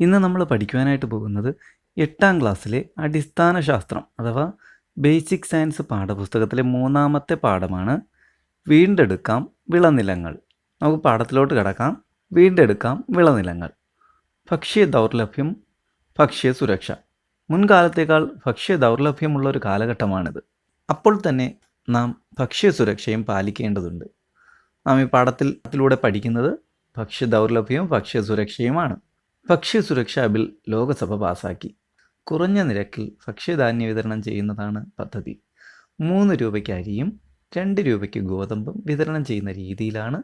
ഇന്ന് നമ്മൾ പഠിക്കുവാനായിട്ട് പോകുന്നത് എട്ടാം ക്ലാസ്സിലെ അടിസ്ഥാന ശാസ്ത്രം അഥവാ ബേസിക് സയൻസ് പാഠപുസ്തകത്തിലെ മൂന്നാമത്തെ പാഠമാണ് വീണ്ടെടുക്കാം വിളനിലങ്ങൾ. നമുക്ക് പാഠത്തിലോട്ട് കിടക്കാം. വീണ്ടെടുക്കാം വിളനിലങ്ങൾ. ഭക്ഷ്യ ദൗർലഭ്യം ഭക്ഷ്യ സുരക്ഷ. മുൻകാലത്തേക്കാൾ ഭക്ഷ്യ ദൗർലഭ്യമുള്ള ഒരു കാലഘട്ടമാണിത്. അപ്പോൾ തന്നെ നാം ഭക്ഷ്യ സുരക്ഷയും പാലിക്കേണ്ടതുണ്ട്. നാം ഈ പാഠത്തിലൂടെ പഠിക്കുന്നത് ഭക്ഷ്യ ദൗർലഭ്യവും ഭക്ഷ്യ സുരക്ഷയുമാണ്. ഭക്ഷ്യസുരക്ഷാ ബിൽ ലോകസഭ പാസാക്കി. കുറഞ്ഞ നിരക്കിൽ ഭക്ഷ്യധാന്യ വിതരണം ചെയ്യുന്നതാണ് പദ്ധതി. മൂന്ന് രൂപയ്ക്ക് അരിയും രണ്ട് രൂപയ്ക്ക് ഗോതമ്പും വിതരണം ചെയ്യുന്ന രീതിയിലാണ്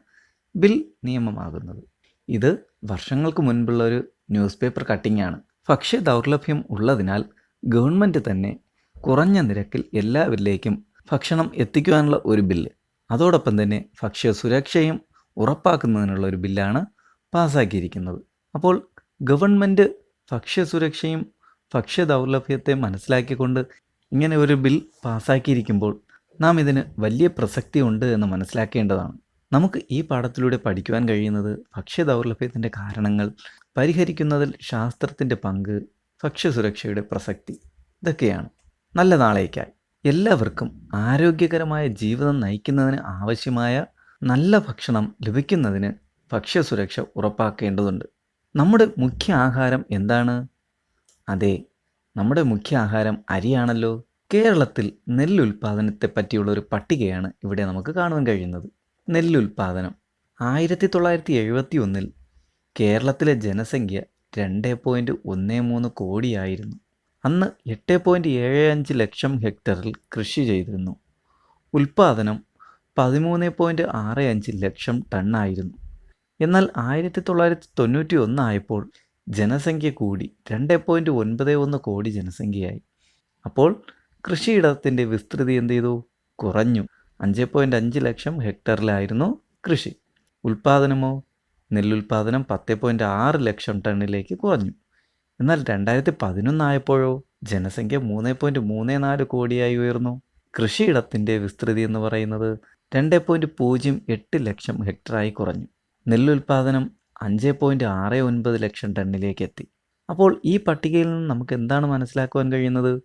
ബിൽ നിയമമാകുന്നത്. ഇത് വർഷങ്ങൾക്ക് മുൻപുള്ള ഒരു ന്യൂസ് പേപ്പർ ആണ് ഭക്ഷ്യ ദൗർലഭ്യം ഉള്ളതിനാൽ ഗവൺമെന്റ് തന്നെ കുറഞ്ഞ നിരക്കിൽ എല്ലാവരിലേക്കും ഭക്ഷണം എത്തിക്കുവാനുള്ള ഒരു ബില്ല്. അതോടൊപ്പം തന്നെ ഭക്ഷ്യ സുരക്ഷയും ഉറപ്പാക്കുന്നതിനുള്ള ഒരു ബില്ലാണ് പാസ്സാക്കിയിരിക്കുന്നത് അപ്പോൾ ഗവൺമെന്റ് ഭക്ഷ്യസുരക്ഷയും ഭക്ഷ്യദൗർലഭ്യത്തെ മനസ്സിലാക്കിക്കൊണ്ട് ഇങ്ങനെ ഒരു ബിൽ പാസ്സാക്കിയിരിക്കുമ്പോൾ നാം ഇതിന് വലിയ പ്രസക്തി ഉണ്ട് എന്ന് മനസ്സിലാക്കേണ്ടതാണ്. നമുക്ക് ഈ പാഠത്തിലൂടെ പഠിക്കുവാൻ കഴിയുന്നത് ഭക്ഷ്യദൗർലഭ്യത്തിന്റെ കാരണങ്ങൾ പരിഹരിക്കുന്നതിൽ ശാസ്ത്രത്തിന്റെ പങ്ക് ഭക്ഷ്യസുരക്ഷയുടെ പ്രസക്തി ഇതൊക്കെയാണ്. നല്ല നാളേക്കായി. എല്ലാവർക്കും ആരോഗ്യകരമായ ജീവിതം നയിക്കുന്നതിന് ആവശ്യമായ നല്ല ഭക്ഷണം ലഭിക്കുന്നതിന് ഭക്ഷ്യസുരക്ഷ ഉറപ്പാക്കേണ്ടതുണ്ട്. നമ്മുടെ മുഖ്യ ആഹാരം എന്താണ്? അതെ നമ്മുടെ മുഖ്യ ആഹാരം അരിയാണല്ലോ. കേരളത്തിൽ നെല്ലുൽപാദനത്തെ പറ്റിയുള്ള ഒരു പട്ടികയാണ് ഇവിടെ നമുക്ക് കാണുവാൻ കഴിയുന്നത്. നെല്ലുൽപാദനം. ആയിരത്തി തൊള്ളായിരത്തി എഴുപത്തി ഒന്നിൽ കേരളത്തിലെ ജനസംഖ്യ രണ്ട് പോയിന്റ് ഒന്ന് മൂന്ന് കോടിയായിരുന്നു. അന്ന് എട്ട് പോയിന്റ് ഏഴ് അഞ്ച് ലക്ഷം ഹെക്ടറിൽ കൃഷി ചെയ്തിരുന്നു. ഉൽപാദനം പതിമൂന്ന് പോയിന്റ് ആറ് അഞ്ച് ലക്ഷം ടണ്ണായിരുന്നു. എന്നാൽ ആയിരത്തി തൊള്ളായിരത്തി തൊണ്ണൂറ്റി ഒന്നായപ്പോൾ ജനസംഖ്യ കൂടി രണ്ട് പോയിന്റ് ഒൻപത് ഒന്ന് കോടി ജനസംഖ്യയായി. അപ്പോൾ കൃഷിയിടത്തിന്റെ വിസ്തൃതി എന്ത് ചെയ്തു? കുറഞ്ഞു. അഞ്ച് പോയിന്റ് അഞ്ച് ലക്ഷം ഹെക്ടറിലായിരുന്നു കൃഷി. ഉൽപ്പാദനമോ നെല്ലുൽപാദനം പത്ത് പോയിന്റ് ആറ് ലക്ഷം ടണ്ണിലേക്ക് കുറഞ്ഞു. എന്നാൽ രണ്ടായിരത്തി പതിനൊന്നായപ്പോഴോ ജനസംഖ്യ മൂന്ന് പോയിന്റ് മൂന്ന് നാല് കോടിയായി ഉയർന്നു. കൃഷിയിടത്തിന്റെ വിസ്തൃതി എന്ന് പറയുന്നത് രണ്ട് പോയിന്റ് പൂജ്യം എട്ട് ലക്ഷം ഹെക്ടറായി കുറഞ്ഞു. നെല്ലുൽപാദനം അഞ്ച് പോയിന്റ് ആറ് ഒൻപത് ലക്ഷം ടണ്ണിലേക്ക് എത്തി അപ്പോൾ ഈ പട്ടികയിൽ നിന്ന് നമുക്ക് എന്താണ് മനസ്സിലാക്കുവാൻ കഴിയുന്നത്?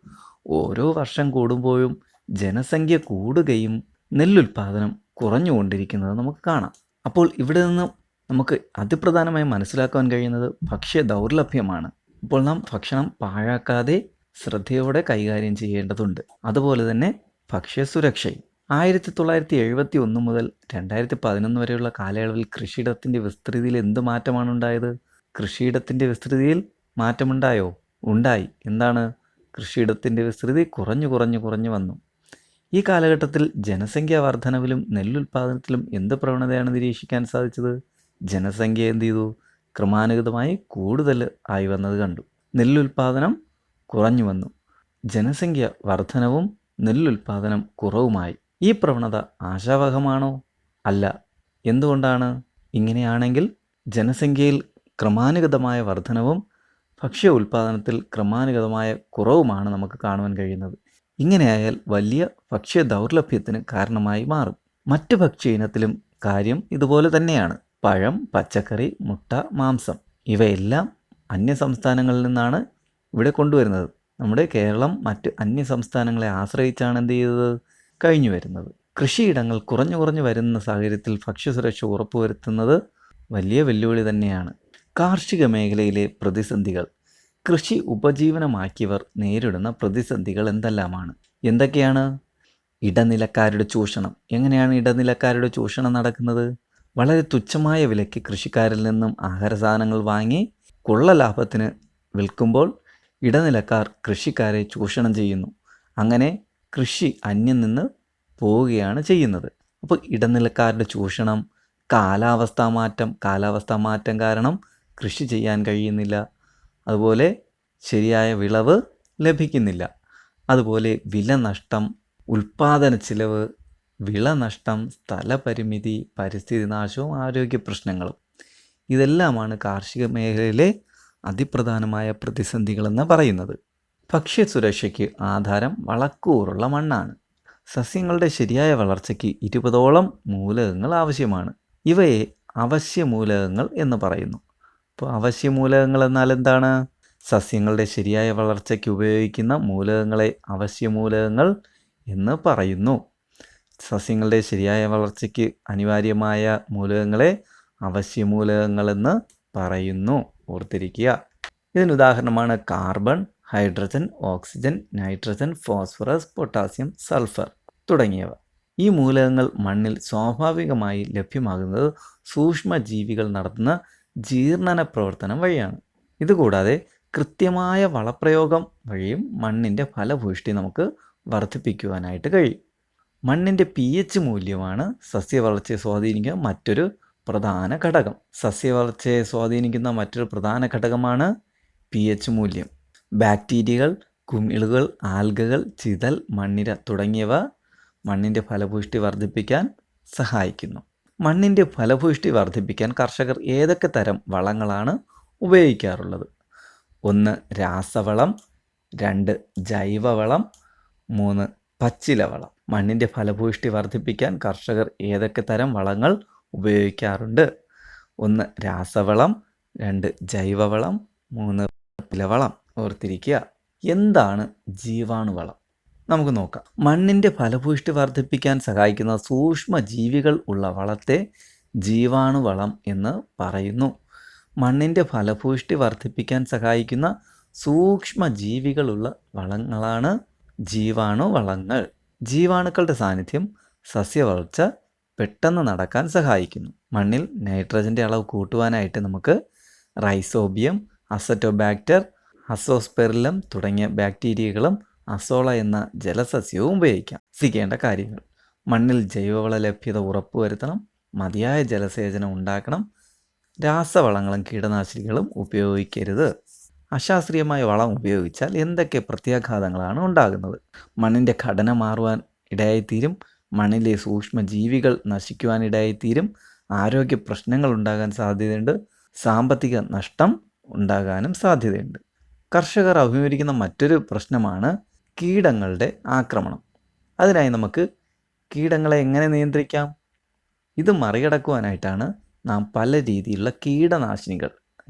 ഓരോ വർഷം കൂടുമ്പോഴും ജനസംഖ്യ കൂടുകയും നെല്ലുൽപാദനം കുറഞ്ഞുകൊണ്ടിരിക്കുന്നത് നമുക്ക് കാണാം. അപ്പോൾ ഇവിടെ നിന്ന് നമുക്ക് അതിപ്രധാനമായി മനസ്സിലാക്കുവാൻ കഴിയുന്നത് ഭക്ഷ്യ ദൗർലഭ്യമാണ്. അപ്പോൾ നാം ഭക്ഷണം പാഴാക്കാതെ ശ്രദ്ധയോടെ കൈകാര്യം ചെയ്യേണ്ടതുണ്ട്. അതുപോലെ തന്നെ ഭക്ഷ്യസുരക്ഷയും ആയിരത്തി തൊള്ളായിരത്തി എഴുപത്തി ഒന്ന് മുതൽ രണ്ടായിരത്തി പതിനൊന്ന് വരെയുള്ള കാലയളവിൽ കൃഷിയിടത്തിന്റെ വിസ്തൃതിയിൽ എന്ത് മാറ്റമാണ് ഉണ്ടായത് കൃഷിയിടത്തിന്റെ വിസ്തൃതിയിൽ മാറ്റമുണ്ടായോ? ഉണ്ടായി. എന്താണ്? കൃഷിയിടത്തിന്റെ വിസ്തൃതി കുറഞ്ഞു കുറഞ്ഞു കുറഞ്ഞു വന്നു. ഈ കാലഘട്ടത്തിൽ ജനസംഖ്യാ വർധനവിലും നെല്ലുൽപാദനത്തിലും എന്ത് പ്രവണതയാണ് നിരീക്ഷിക്കാൻ സാധിച്ചത്? ജനസംഖ്യ എന്ത് ചെയ്തു? ക്രമാനുഗതമായി കൂടുതൽ ആയി വന്നത് കണ്ടു. നെല്ലുൽപാദനം കുറഞ്ഞു വന്നു. ജനസംഖ്യ വർധനവും നെല്ലുൽപാദനം കുറവുമായി. ഈ പ്രവണത ആശാവഹമാണോ? അല്ല. എന്തുകൊണ്ടാണ്? ഇങ്ങനെയാണെങ്കിൽ ജനസംഖ്യയിൽ ക്രമാനുഗതമായ വർധനവും ഭക്ഷ്യ ഉൽപാദനത്തിൽ ക്രമാനുഗതമായ കുറവുമാണ് നമുക്ക് കാണുവാൻ കഴിയുന്നത്. ഇങ്ങനെയായാൽ വലിയ ഭക്ഷ്യ ദൗർലഭ്യത്തിന് കാരണമായി മാറും. മറ്റ് ഭക്ഷ്യ ഇനത്തിലും കാര്യം ഇതുപോലെ തന്നെയാണ്. പഴം പച്ചക്കറി മുട്ട മാംസം ഇവയെല്ലാം അന്യ സംസ്ഥാനങ്ങളിൽ നിന്നാണ് ഇവിടെ കൊണ്ടുവരുന്നത്. നമ്മുടെ കേരളം മറ്റ് അന്യ സംസ്ഥാനങ്ങളെ ആശ്രയിച്ചാണ് എന്ത് ചെയ്തത്? കഴിഞ്ഞു വരുന്നത്. കൃഷിയിടങ്ങൾ കുറഞ്ഞു കുറഞ്ഞു വരുന്ന സാഹചര്യത്തിൽ ഭക്ഷ്യസുരക്ഷ ഉറപ്പുവരുത്തുന്നത് വലിയ വെല്ലുവിളി തന്നെയാണ്. കാർഷിക മേഖലയിലെ പ്രതിസന്ധികൾ. കൃഷി ഉപജീവനമാക്കിയവർ നേരിടുന്ന പ്രതിസന്ധികൾ എന്തെല്ലാമാണ്? എന്തൊക്കെയാണ്? ഇടനിലക്കാരുടെ ചൂഷണം. എങ്ങനെയാണ് ഇടനിലക്കാരുടെ ചൂഷണം നടക്കുന്നത്? വളരെ തുച്ഛമായ വിലയ്ക്ക് കൃഷിക്കാരിൽ നിന്നും ആഹാര സാധനങ്ങൾ വാങ്ങി കൊള്ള ലാഭത്തിന് വിൽക്കുമ്പോൾ ഇടനിലക്കാർ കൃഷിക്കാരെ ചൂഷണം ചെയ്യുന്നു. അങ്ങനെ കൃഷി അന്യം നിന്ന് പോവുകയാണ് ചെയ്യുന്നത്. അപ്പോൾ ഇടനിലക്കാരുടെ ചൂഷണം കാലാവസ്ഥാ മാറ്റം കാലാവസ്ഥാ മാറ്റം കാരണം കൃഷി ചെയ്യാൻ കഴിയുന്നില്ല. അതുപോലെ ശരിയായ വിളവ് ലഭിക്കുന്നില്ല. അതുപോലെ വില നഷ്ടം ഉൽപാദന ചിലവ് വിള നഷ്ടം സ്ഥലപരിമിതി പരിസ്ഥിതി നാശവും ആരോഗ്യ പ്രശ്നങ്ങളും. ഇതെല്ലാമാണ് കാർഷിക മേഖലയിലെ അതിപ്രധാനമായ പ്രതിസന്ധികളെന്ന് പറയുന്നത്. ഭക്ഷ്യസുരക്ഷയ്ക്ക് ആധാരം വളക്കൂറുള്ള മണ്ണാണ്. സസ്യങ്ങളുടെ ശരിയായ വളർച്ചയ്ക്ക് ഇരുപതോളം മൂലകങ്ങൾ ആവശ്യമാണ്. ഇവയെ അവശ്യ മൂലകങ്ങൾ എന്ന് പറയുന്നു. അപ്പോൾ അവശ്യ മൂലകങ്ങൾ എന്നാൽ എന്താണ്? സസ്യങ്ങളുടെ ശരിയായ വളർച്ചയ്ക്ക് ഉപയോഗിക്കുന്ന മൂലകങ്ങളെ അവശ്യ മൂലകങ്ങൾ എന്ന് പറയുന്നു. സസ്യങ്ങളുടെ ശരിയായ വളർച്ചയ്ക്ക് അനിവാര്യമായ മൂലകങ്ങളെ അവശ്യ മൂലകങ്ങളെന്ന് പറയുന്നു. ഓർത്തിരിക്കുക. ഇതിനുദാഹരണമാണ് carbon hydrogen oxygen nitrogen phosphorus potassium sulphur തുടങ്ങിയവ. ഈ മൂലകങ്ങൾ മണ്ണിൽ സ്വാഭാവികമായി ലഭ്യമാകുന്നത് സൂക്ഷ്മജീവികൾ നടത്തുന്ന ജീർണന പ്രവർത്തനം വഴിയാണ്. ഇതുകൂടാതെ കൃത്യമായ വളപ്രയോഗം വഴിയും മണ്ണിന്റെ ഫലഭൂഷ്ടി നമുക്ക് വർദ്ധിപ്പിക്കുവാനായിട്ട് കഴിയും. മണ്ണിന്റെ പി എച്ച് മൂല്യമാണ് സസ്യവളർച്ചയെ സ്വാധീനിക്കുന്ന മറ്റൊരു പ്രധാന ഘടകം. സസ്യവളർച്ചയെ സ്വാധീനിക്കുന്ന മറ്റൊരു പ്രധാന ഘടകമാണ് പി എച്ച് മൂല്യം. ബാക്ടീരിയകൾ കുമിളുകൾ ആൽഗകൾ ചിതൽ മണ്ണിര തുടങ്ങിയവ മണ്ണിന്റെ ഫലഭൂഷ്ടി വർദ്ധിപ്പിക്കാൻ സഹായിക്കുന്നു. മണ്ണിന്റെ ഫലഭൂഷ്ടി വർദ്ധിപ്പിക്കാൻ കർഷകർ ഏതൊക്കെ തരം വളങ്ങളാണ് ഉപയോഗിക്കാറുള്ളത്? ഒന്ന് രാസവളം രണ്ട് ജൈവവളം മൂന്ന് പച്ചിലവളം. മണ്ണിന്റെ ഫലഭൂഷ്ടി വർദ്ധിപ്പിക്കാൻ കർഷകർ ഏതൊക്കെ തരം വളങ്ങൾ ഉപയോഗിക്കാറുണ്ട്? ഒന്ന് രാസവളം രണ്ട് ജൈവവളം മൂന്ന് പച്ചിലവളം. ഓർത്തിരിക്കുക. എന്താണ് ജീവാണുവളം? നമുക്ക് നോക്കാം. മണ്ണിന്റെ ഫലഭൂഷ്ടി വർദ്ധിപ്പിക്കാൻ സഹായിക്കുന്ന സൂക്ഷ്മ ജീവികൾ ഉള്ള വളത്തെ ജീവാണുവളം എന്ന് പറയുന്നു. മണ്ണിന്റെ ഫലഭൂഷ്ടി വർദ്ധിപ്പിക്കാൻ സഹായിക്കുന്ന സൂക്ഷ്മ ജീവികളുള്ള വളങ്ങളാണ് ജീവാണുവളങ്ങൾ. ജീവാണുക്കളുടെ സാന്നിധ്യം സസ്യവളർച്ച പെട്ടെന്ന് നടക്കാൻ സഹായിക്കുന്നു. മണ്ണിൽ നൈട്രജന്റെ അളവ് കൂട്ടുവാനായിട്ട് നമുക്ക് റൈസോബിയം അസറ്റോബാക്ടർ അസോസ്പെറിലം തുടങ്ങിയ ബാക്ടീരിയകളും അസോള എന്ന ജലസസ്യവും ഉപയോഗിക്കാം. ശ്രദ്ധിക്കേണ്ട കാര്യങ്ങൾ. മണ്ണിൽ ജൈവവള ലഭ്യത ഉറപ്പുവരുത്തണം. മതിയായ ജലസേചനം ഉണ്ടാക്കണം. രാസവളങ്ങളും കീടനാശിനികളും ഉപയോഗിക്കരുത്. അശാസ്ത്രീയമായ വളം ഉപയോഗിച്ചാൽ എന്തൊക്കെ പ്രത്യാഘാതങ്ങളാണ് ഉണ്ടാകുന്നത്? മണ്ണിന്റെ ഘടന മാറുവാൻ ഇടയായിത്തീരും. മണ്ണിലെ സൂക്ഷ്മജീവികൾ നശിക്കുവാൻ ഇടയായിത്തീരും. ആരോഗ്യ പ്രശ്നങ്ങൾ ഉണ്ടാകാൻ സാധ്യതയുണ്ട്. സാമ്പത്തിക നഷ്ടം ഉണ്ടാകാനും സാധ്യതയുണ്ട്. കർഷകർ അഭിമുഖീകരിക്കുന്ന മറ്റൊരു പ്രശ്നമാണ് കീടങ്ങളുടെ ആക്രമണം. അതിനായി നമുക്ക് കീടങ്ങളെ എങ്ങനെ നിയന്ത്രിക്കാം? ഇത് മറികടക്കുവാനായിട്ടാണ് നാം പല രീതിയിലുള്ള കീടനാശിനികൾ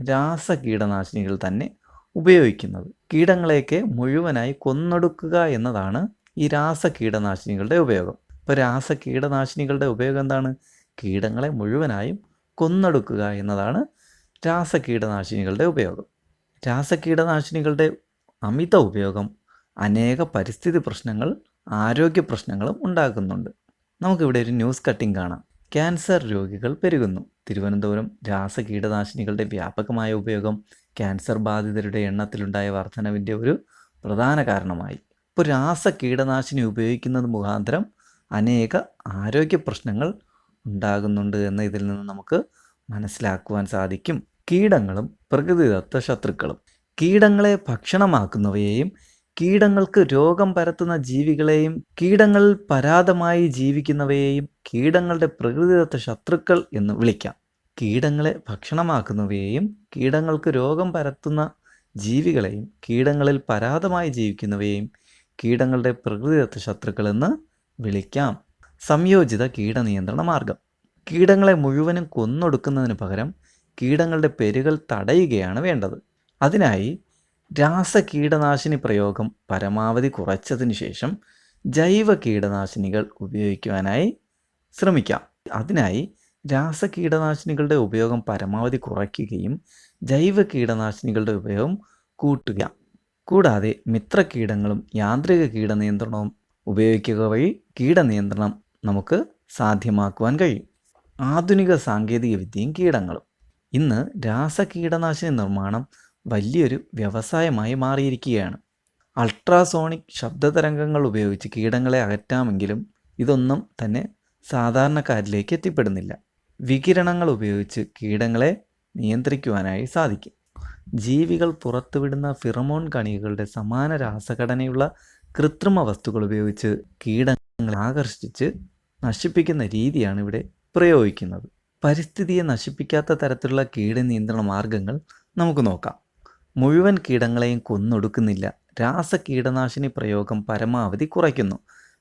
രാസ കീടനാശിനികൾ തന്നെ ഉപയോഗിക്കുന്നത്. കീടങ്ങളെയൊക്കെ മുഴുവനായി കൊന്നൊടുക്കുക എന്നതാണ് ഈ രാസ കീടനാശിനികളുടെ ഉപയോഗം. ഇപ്പോൾ രാസ കീടനാശിനികളുടെ ഉപയോഗം എന്താണ്? കീടങ്ങളെ മുഴുവനായും കൊന്നൊടുക്കുക എന്നതാണ് രാസ കീടനാശിനികളുടെ ഉപയോഗം. രാസ കീടനാശിനികളുടെ അമിത ഉപയോഗം അനേക പരിസ്ഥിതി പ്രശ്നങ്ങൾ ആരോഗ്യ പ്രശ്നങ്ങളും ഉണ്ടാക്കുന്നുണ്ട്. നമുക്കിവിടെ ഒരു ന്യൂസ് കട്ടിംഗ് കാണാം. ക്യാൻസർ രോഗികൾ പെരുകുന്നു. തിരുവനന്തപുരം രാസകീടനാശിനികളുടെ വ്യാപകമായ ഉപയോഗം ക്യാൻസർ ബാധിതരുടെ എണ്ണത്തിലുണ്ടായ വർധനവിന്റെ ഒരു പ്രധാന കാരണമായി. ഇപ്പോൾ രാസകീടനാശിനി ഉപയോഗിക്കുന്നത് മുഖാന്തരം അനേക ആരോഗ്യ പ്രശ്നങ്ങൾ ഉണ്ടാകുന്നുണ്ട് എന്ന് ഇതിൽ നിന്ന് നമുക്ക് മനസ്സിലാക്കുവാൻ സാധിക്കും. കീടങ്ങളും പ്രകൃതിദത്ത ശത്രുക്കളും. കീടങ്ങളെ ഭക്ഷണമാക്കുന്നവയെയും കീടങ്ങൾക്ക് രോഗം പരത്തുന്ന ജീവികളെയും കീടങ്ങളിൽ പരാതമായി ജീവിക്കുന്നവയെയും കീടങ്ങളുടെ പ്രകൃതിദത്ത ശത്രുക്കൾ എന്ന് വിളിക്കാം. കീടങ്ങളെ ഭക്ഷണമാക്കുന്നവയെയും കീടങ്ങൾക്ക് രോഗം പരത്തുന്ന ജീവികളെയും കീടങ്ങളിൽ പരാതമായി ജീവിക്കുന്നവയെയും കീടങ്ങളുടെ പ്രകൃതിദത്ത ശത്രുക്കൾ എന്ന് വിളിക്കാം. സംയോജിത കീടനിയന്ത്രണ മാർഗം. കീടങ്ങളെ മുഴുവനും കൊന്നൊടുക്കുന്നതിന് പകരം കീടങ്ങളുടെ പെരുകൾ തടയുകയാണ് വേണ്ടത്. അതിനായി രാസ കീടനാശിനി പ്രയോഗം പരമാവധി കുറച്ചതിന് ശേഷം ജൈവ കീടനാശിനികൾ ഉപയോഗിക്കുവാനായി ശ്രമിക്കാം. അതിനായി രാസ കീടനാശിനികളുടെ ഉപയോഗം പരമാവധി കുറയ്ക്കുകയും ജൈവ കീടനാശിനികളുടെ ഉപയോഗം കൂട്ടുക. കൂടാതെ മിത്ര കീടങ്ങളും യാന്ത്രിക കീടനിയന്ത്രണവും ഉപയോഗിക്കുക വഴി കീടനിയന്ത്രണം നമുക്ക് സാധ്യമാക്കുവാൻ കഴിയും. ആധുനിക സാങ്കേതിക വിദ്യയും കീടങ്ങളും. ഇന്ന് രാസകീടനാശിനി നിർമ്മാണം വലിയൊരു വ്യവസായമായി മാറിയിരിക്കുകയാണ്. അൾട്രാസോണിക് ശബ്ദതരംഗങ്ങൾ ഉപയോഗിച്ച് കീടങ്ങളെ അകറ്റാമെങ്കിലും ഇതൊന്നും തന്നെ സാധാരണക്കാരിലേക്ക് എത്തിപ്പെടുന്നില്ല. വികിരണങ്ങൾ ഉപയോഗിച്ച് കീടങ്ങളെ നിയന്ത്രിക്കുവാനായി സാധിക്കും. ജീവികൾ പുറത്തുവിടുന്ന ഫിറമോൺ കണികകളുടെ സമാന രാസഘടനയുള്ള കൃത്രിമ വസ്തുക്കൾ ഉപയോഗിച്ച് കീടങ്ങളെ ആകർഷിച്ച് നശിപ്പിക്കുന്ന രീതിയാണ് ഇവിടെ പ്രയോഗിക്കുന്നത്. പരിസ്ഥിതിയെ നശിപ്പിക്കാത്ത തരത്തിലുള്ള കീട നിയന്ത്രണ മാർഗങ്ങൾ നമുക്ക് നോക്കാം. മുഴുവൻ കീടങ്ങളെയും കൊന്നൊടുക്കുന്നില്ല. രാസ കീടനാശിനി പ്രയോഗം പരമാവധി കുറയ്ക്കുന്നു.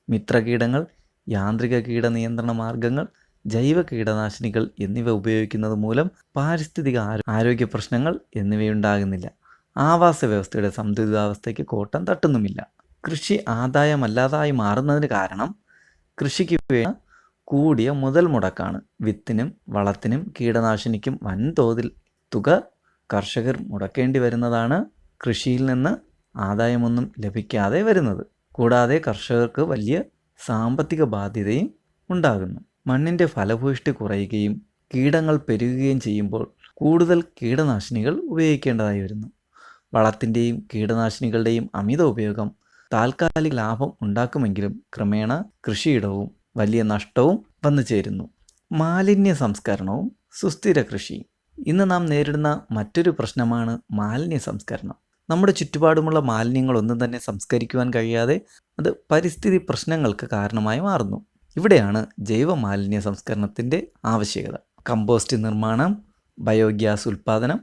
മിത്രകീടങ്ങൾ യാന്ത്രിക കീട നിയന്ത്രണ മാർഗങ്ങൾ ജൈവ കീടനാശിനികൾ എന്നിവ ഉപയോഗിക്കുന്നത് മൂലം പാരിസ്ഥിതിക ആരോഗ്യ പ്രശ്നങ്ങൾ എന്നിവയുണ്ടാകുന്നില്ല. ആവാസ വ്യവസ്ഥയുടെ സന്തുലിതാവസ്ഥയ്ക്ക് കോട്ടം തട്ടുന്നുമില്ല. കൃഷി ആദായമല്ലാതായി മാറുന്നതിന് കാരണം കൃഷിക്ക് വേണ്ട കൂടിയ മുതൽ മുടക്കാണ്. വിത്തിനും വളത്തിനും കീടനാശിനിക്കും വൻതോതിൽ തുക കർഷകർ മുടക്കേണ്ടി വരുന്നതാണ് കൃഷിയിൽ നിന്ന് ആദായമൊന്നും ലഭിക്കാതെ വരുന്നത്. കൂടാതെ കർഷകർക്ക് വലിയ സാമ്പത്തിക ബാധ്യതയും ഉണ്ടാകുന്നു. മണ്ണിന്റെ ഫലഭൂഷ്ടി കുറയുകയും കീടങ്ങൾ പെരുകുകയും ചെയ്യുമ്പോൾ കൂടുതൽ കീടനാശിനികൾ ഉപയോഗിക്കേണ്ടതായി വരുന്നു. വളത്തിന്റെയും കീടനാശിനികളുടെയും അമിത ഉപയോഗം താൽക്കാലിക ലാഭം ഉണ്ടാക്കുമെങ്കിലും ക്രമേണ കൃഷിയിടവും വലിയ നഷ്ടവും വന്നു ചേരുന്നു. മാലിന്യ സംസ്കരണവും സുസ്ഥിര കൃഷി ഇന്ന് നാം നേരിടുന്ന മറ്റൊരു പ്രശ്നമാണ് മാലിന്യ സംസ്കരണം. നമ്മുടെ ചുറ്റുപാടുമുള്ള മാലിന്യങ്ങളൊന്നും തന്നെ സംസ്കരിക്കുവാൻ കഴിയാതെ അത് പരിസ്ഥിതി പ്രശ്നങ്ങൾക്ക് കാരണമായി മാറുന്നു. ഇവിടെയാണ് ജൈവ മാലിന്യ സംസ്കരണത്തിന്റെ ആവശ്യകത. കമ്പോസ്റ്റ് നിർമ്മാണം ബയോഗ്യാസ് ഉൽപ്പാദനം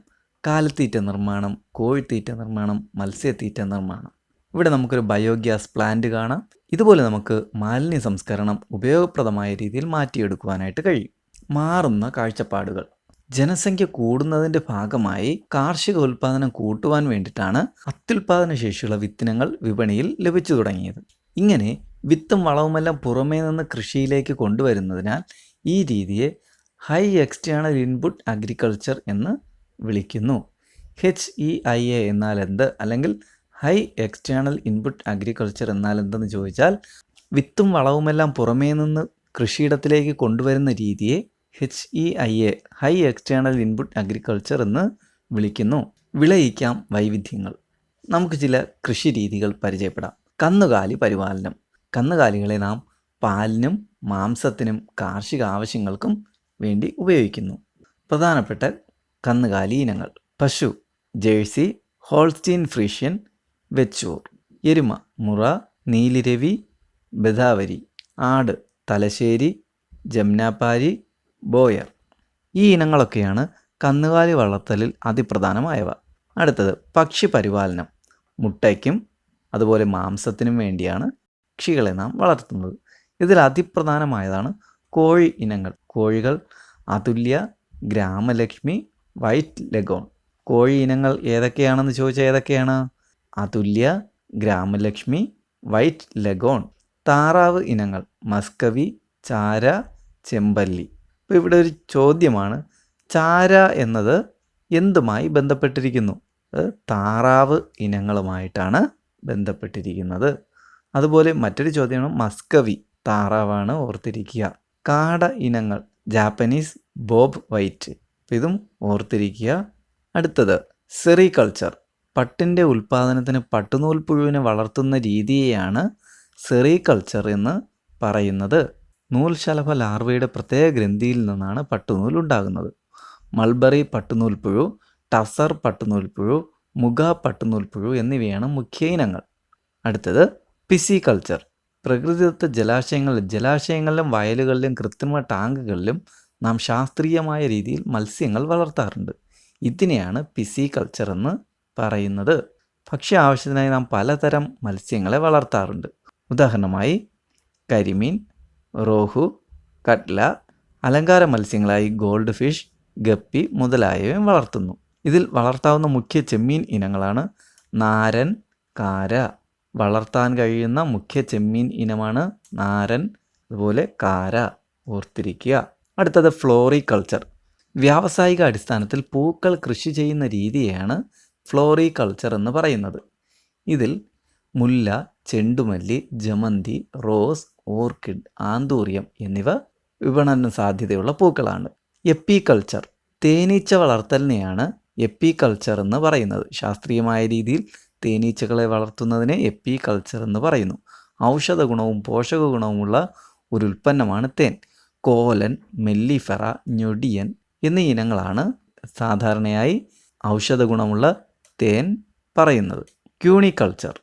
കാലിത്തീറ്റ നിർമ്മാണം കോഴിത്തീറ്റ നിർമ്മാണം മത്സ്യത്തീറ്റ നിർമ്മാണം. ഇവിടെ നമുക്കൊരു ബയോഗ്യാസ് പ്ലാന്റ് കാണാം. ഇതുപോലെ നമുക്ക് മാലിന്യ സംസ്കരണം ഉപയോഗപ്രദമായ രീതിയിൽ മാറ്റിയെടുക്കുവാനായിട്ട് കഴിയും. മാറുന്ന കാഴ്ചപ്പാടുകൾ. ജനസംഖ്യ കൂടുന്നതിന്റെ ഭാഗമായി കാർഷിക ഉൽപ്പാദനം കൂട്ടുവാൻ വേണ്ടിയിട്ടാണ് അത്യുൽപാദന ശേഷിയുള്ള വിത്തിനങ്ങൾ വിപണിയിൽ ലഭിച്ചു തുടങ്ങിയത്. ഇങ്ങനെ വിത്തും വളവുമെല്ലാം പുറമേ നിന്ന് കൃഷിയിലേക്ക് കൊണ്ടുവരുന്നതിനാൽ ഈ രീതിയെ ഹൈ എക്സ്റ്റേണൽ ഇൻപുട്ട് അഗ്രികൾച്ചർ എന്ന് വിളിക്കുന്നു. എച്ച് ഇ ഐ എ എന്നാൽ എന്ത്? അല്ലെങ്കിൽ ഹൈ എക്സ്റ്റേണൽ ഇൻപുട്ട് അഗ്രികൾച്ചർ എന്നാൽ എന്തെന്ന് ചോദിച്ചാൽ വിത്തും വളവുമെല്ലാം പുറമേ നിന്ന് കൃഷിയിടത്തിലേക്ക് കൊണ്ടുവരുന്ന രീതിയെ H E I A high external input agriculture എന്ന് വിളിക്കുന്നു. വിളയിക്കാം വൈവിധ്യങ്ങൾ. നമുക്ക് ചില കൃഷി രീതികൾ പരിചയപ്പെടാം. കന്നുകാലി പരിപാലനം. കന്നുകാലികളെ നാം പാലിനും മാംസത്തിനും കാർഷിക ആവശ്യങ്ങൾക്കും വേണ്ടി ഉപയോഗിക്കുന്നു. പ്രധാനപ്പെട്ട കന്നുകാലി ഇനങ്ങൾ. പശു ജേഴ്സി ഹോൾസ്റ്റീൻ ഫ്രീഷ്യൻ വെച്ചൂർ. എരുമ മുറ നീലിരവി ബദാവരി ആട് തലശ്ശേരി ജംനാപ്പാരി ബോയർ. ഈ ഇനങ്ങളൊക്കെയാണ് കന്നുകാലി വളർത്തലിൽ അതിപ്രധാനമായവ. അടുത്തത് പക്ഷി പരിപാലനം. മുട്ടയ്ക്കും അതുപോലെ മാംസത്തിനും വേണ്ടിയാണ് പക്ഷികളെ നാം വളർത്തുന്നത്. ഇതിൽ അതിപ്രധാനമായതാണ് കോഴി ഇനങ്ങൾ. കോഴികൾ അതുല്യ ഗ്രാമലക്ഷ്മി വൈറ്റ് ലഗോൺ. കോഴി ഇനങ്ങൾ ഏതൊക്കെയാണെന്ന് ചോദിച്ചാൽ ഏതൊക്കെയാണ്? അതുല്യ ഗ്രാമലക്ഷ്മി വൈറ്റ് ലഗോൺ താറാവ് ഇനങ്ങൾ മസ്കവി ചാര ചെമ്പല്ലി. ഇപ്പോൾ ഇവിടെ ഒരു ചോദ്യമാണ്. ചാര എന്നത് എന്തുമായി ബന്ധപ്പെട്ടിരിക്കുന്നു? താറാവ് ഇനങ്ങളുമായിട്ടാണ് ബന്ധപ്പെട്ടിരിക്കുന്നത്. അതുപോലെ മറ്റൊരു ചോദ്യമാണ്. മസ്കവി താറാവാണ് ഓർത്തിരിക്കുക. കാട ഇനങ്ങൾ ജാപ്പനീസ് ബോബ് വൈറ്റ്. ഇതും ഓർത്തിരിക്കുക. അടുത്തത് സെറികൾച്ചർ. പട്ടിന്റെ ഉൽപ്പാദനത്തിന് പട്ടുനൂൽ പുഴുവിനെ വളർത്തുന്ന രീതിയെയാണ് സെറികൾച്ചർ എന്ന് പറയുന്നത്. നൂൽശലഭ ലാർവയുടെ പ്രത്യേക ഗ്രന്ഥിയിൽ നിന്നാണ് പട്ടുനൂൽ ഉണ്ടാകുന്നത്. മൾബറി പട്ടുനൂൽ പുഴു ടസർ പട്ടുനൂൽ പുഴു മുഗ പട്ടുനൂൽ പുഴു എന്നിവയാണ് മുഖ്യ ഇനങ്ങൾ. അടുത്തത് പിസികൾച്ചർ. പ്രകൃതിദത്ത ജലാശയങ്ങളിൽ ജലാശയങ്ങളിലും വയലുകളിലും കൃത്രിമ ടാങ്കുകളിലും നാം ശാസ്ത്രീയമായ രീതിയിൽ മത്സ്യങ്ങൾ വളർത്താറുണ്ട്. ഇതിനെയാണ് പിസികൾച്ചർ എന്ന് പറയുന്നത്. ഭക്ഷ്യ ആവശ്യത്തിനായി നാം പലതരം മത്സ്യങ്ങളെ വളർത്താറുണ്ട്. ഉദാഹരണമായി കരിമീൻ റോഹു കട്ല അലങ്കാര മത്സ്യങ്ങളായി ഗോൾഡ് ഫിഷ് ഗപ്പി മുതലായവയും വളർത്തുന്നു. ഇതിൽ വളർത്താവുന്ന മുഖ്യ ചെമ്മീൻ ഇനങ്ങളാണ് നാരൻ കാര. വളർത്താൻ കഴിയുന്ന മുഖ്യ ചെമ്മീൻ ഇനമാണ് നാരൻ അതുപോലെ കാര. ഓർത്തിരിക്കുക. അടുത്തത് ഫ്ലോറി കൾച്ചർ വ്യാവസായിക അടിസ്ഥാനത്തിൽ പൂക്കൾ കൃഷി ചെയ്യുന്ന രീതിയെയാണ് ഫ്ലോറികൾച്ചർ എന്ന് പറയുന്നത്. ഇതിൽ മുല്ല ചെണ്ടുമല്ലി ജമന്തി റോസ് ഓർക്കിഡ് ആന്തൂറിയം എന്നിവ വിപണന സാധ്യതയുള്ള പൂക്കളാണ്. എപ്പി കൾച്ചർ തേനീച്ച വളർത്തലിനെയാണ് എപ്പികൾച്ചർ എന്ന് പറയുന്നത്. ശാസ്ത്രീയമായ രീതിയിൽ തേനീച്ചകളെ വളർത്തുന്നതിനെ എപ്പി കൾച്ചർ എന്ന് പറയുന്നു. ഔഷധ ഗുണവും പോഷക ഗുണവുമുള്ള ഒരു ഉൽപ്പന്നമാണ് തേൻ. കോലൻ മെല്ലിഫെറ ഞൊടിയൻ എന്നീ ഇനങ്ങളാണ് സാധാരണയായി ഔഷധ ഗുണമുള്ള തേൻ പറയുന്നത്. ക്യൂണി കൾച്ചർ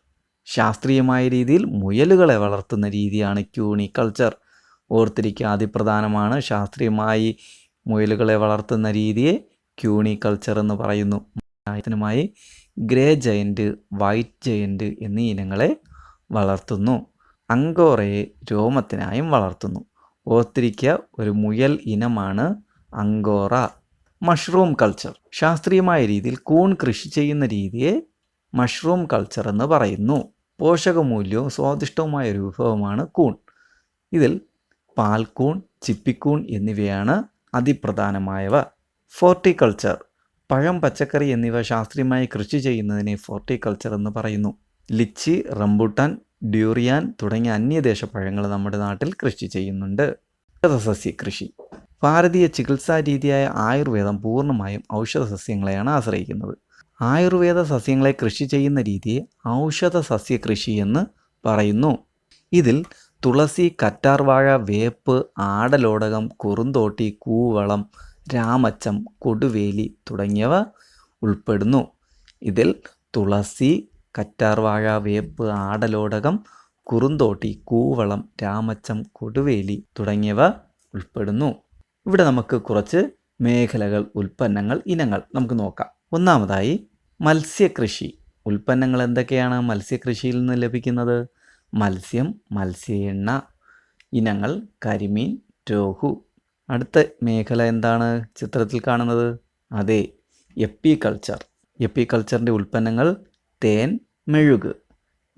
ശാസ്ത്രീയമായ രീതിയിൽ മുയലുകളെ വളർത്തുന്ന രീതിയാണ് ക്യൂണി കൾച്ചർ ഓർത്തിരിക്കുക അതിപ്രധാനമാണ് ശാസ്ത്രീയമായി മുയലുകളെ വളർത്തുന്ന രീതിയെ ക്യൂണി കൾച്ചർ എന്ന് പറയുന്നു. ആയതിനുമായി ഗ്രേ ജയന്റ് വൈറ്റ് ജയന്റ് എന്നീ ഇനങ്ങളെ വളർത്തുന്നു. അങ്കോറയെ രോമത്തിനായും വളർത്തുന്നു. ഓർത്തിരിക്കുക ഒരു മുയൽ ഇനമാണ് അങ്കോറ. മഷ്റൂം കൾച്ചർ ശാസ്ത്രീയമായ രീതിയിൽ കൂൺ കൃഷി ചെയ്യുന്ന രീതിയെ മഷ്റൂം കൾച്ചർ എന്ന് പറയുന്നു. പോഷകമൂല്യവും സ്വാദിഷ്ടവുമായ ഒരു വിഭവമാണ് കൂൺ. ഇതിൽ പാൽക്കൂൺ ചിപ്പിക്കൂൺ എന്നിവയാണ് അതിപ്രധാനമായവ. ഫോർട്ടിക്കൾച്ചർ. പഴം പച്ചക്കറി എന്നിവ ശാസ്ത്രീയമായി കൃഷി ചെയ്യുന്നതിനെ ഫോർട്ടിക്കൾച്ചർ എന്ന് പറയുന്നു. ലിച്ചി റംബുട്ടാൻ ഡ്യൂറിയാൻ തുടങ്ങിയ അന്യദേശ പഴങ്ങൾ നമ്മുടെ നാട്ടിൽ കൃഷി ചെയ്യുന്നുണ്ട്. സസ്യകൃഷി കൃഷി. ഭാരതീയ ചികിത്സാ രീതിയായ ആയുർവേദം പൂർണമായും ഔഷധ സസ്യങ്ങളെയാണ് ആശ്രയിക്കുന്നത്. ആയുർവേദ സസ്യങ്ങളെ കൃഷി ചെയ്യുന്ന രീതിയെ ഔഷധ സസ്യ കൃഷി എന്ന് പറയുന്നു. ഇതിൽ തുളസി കറ്റാർവാഴ വേപ്പ് ആടലോടകം കുറുന്തോട്ടി കൂവളം രാമച്ചം കൊടുവേലി തുടങ്ങിയവ ഉൾപ്പെടുന്നു. ഇതിൽ തുളസി കറ്റാർവാഴ വേപ്പ് ആടലോടകം കുറുന്തോട്ടി കൂവളം രാമച്ചം കൊടുവേലി തുടങ്ങിയവ ഉൾപ്പെടുന്നു. ഇവിടെ നമുക്ക് കുറച്ച് മേഖലകൾ ഉൽപ്പന്നങ്ങൾ ഇനങ്ങൾ നമുക്ക് നോക്കാം. ഒന്നാമതായി മത്സ്യകൃഷി. ഉൽപ്പന്നങ്ങൾ എന്തൊക്കെയാണ് മത്സ്യകൃഷിയിൽ നിന്ന് ലഭിക്കുന്നത്? മത്സ്യം മത്സ്യ എണ്ണ ഇനങ്ങൾ കരിമീൻ രോഹു. അടുത്ത മേഖല എന്താണ് ചിത്രത്തിൽ കാണുന്നത്? അതെ എപ്പി കൾച്ചർ എപ്പി കൾച്ചറിന്റെ ഉൽപ്പന്നങ്ങൾ തേൻ മെഴുക്.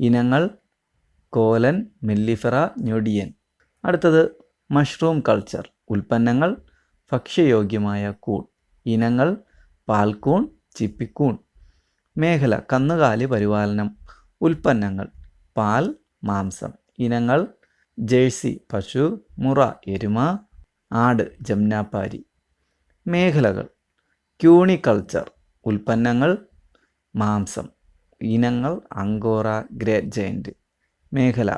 ഇനങ്ങൾ കോലൻ മെല്ലിഫറ ഞൊടിയൻ. അടുത്തത് മഷ്റൂം കൾച്ചർ. ഉൽപ്പന്നങ്ങൾ ഭക്ഷ്യയോഗ്യമായ കൂൺ ഇനങ്ങൾ പാൽക്കൂൺ ചിപ്പിക്കൂൺ മേഖല കന്നുകാലി പരിപാലനം ഉൽപ്പന്നങ്ങൾ പാൽ മാംസം ഇനങ്ങൾ ജേഴ്സി പശു മുറ എരുമ ആട് ജംനാപ്പാരി മേഖലകൾ ക്യൂണിക്കൾച്ചർ ഉൽപ്പന്നങ്ങൾ മാംസം ഇനങ്ങൾ അങ്കോറ ഗ്രേറ്റ് ജയന്റ് മേഖല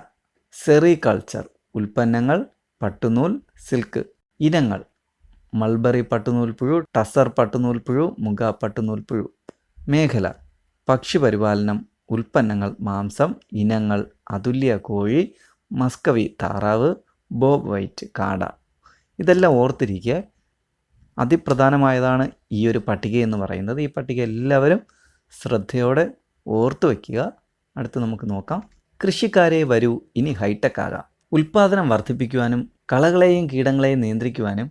സെറികൾച്ചർ ഉൽപ്പന്നങ്ങൾ പട്ടുനൂൽ സിൽക്ക്. ഇനങ്ങൾ. മൾബറി പട്ടുനൂൽപ്പുഴു ടസർ പട്ടുനൂൽപ്പുഴു മുഗ പട്ടുനൂൽപ്പുഴു മേഖല. പക്ഷിപരിപാലനം ഉൽപ്പന്നങ്ങൾ മാംസം ഇനങ്ങൾ അതുല്യ കോഴി മസ്കവി താറാവ് ബോബ് വൈറ്റ് കാട. ഇതെല്ലാം ഓർത്തിരിക്കുക അതിപ്രധാനമായതാണ് ഈ ഒരു പട്ടിക എന്ന് പറയുന്നത്. ഈ പട്ടിക എല്ലാവരും ശ്രദ്ധയോടെ ഓർത്തു വയ്ക്കുക അടുത്ത് നമുക്ക് നോക്കാം. കൃഷിക്കാരെ വരൂ ഇനി ഹൈടെക് ആകാം. ഉൽപ്പാദനം വർദ്ധിപ്പിക്കുവാനും കളകളെയും കീടങ്ങളെയും നിയന്ത്രിക്കുവാനും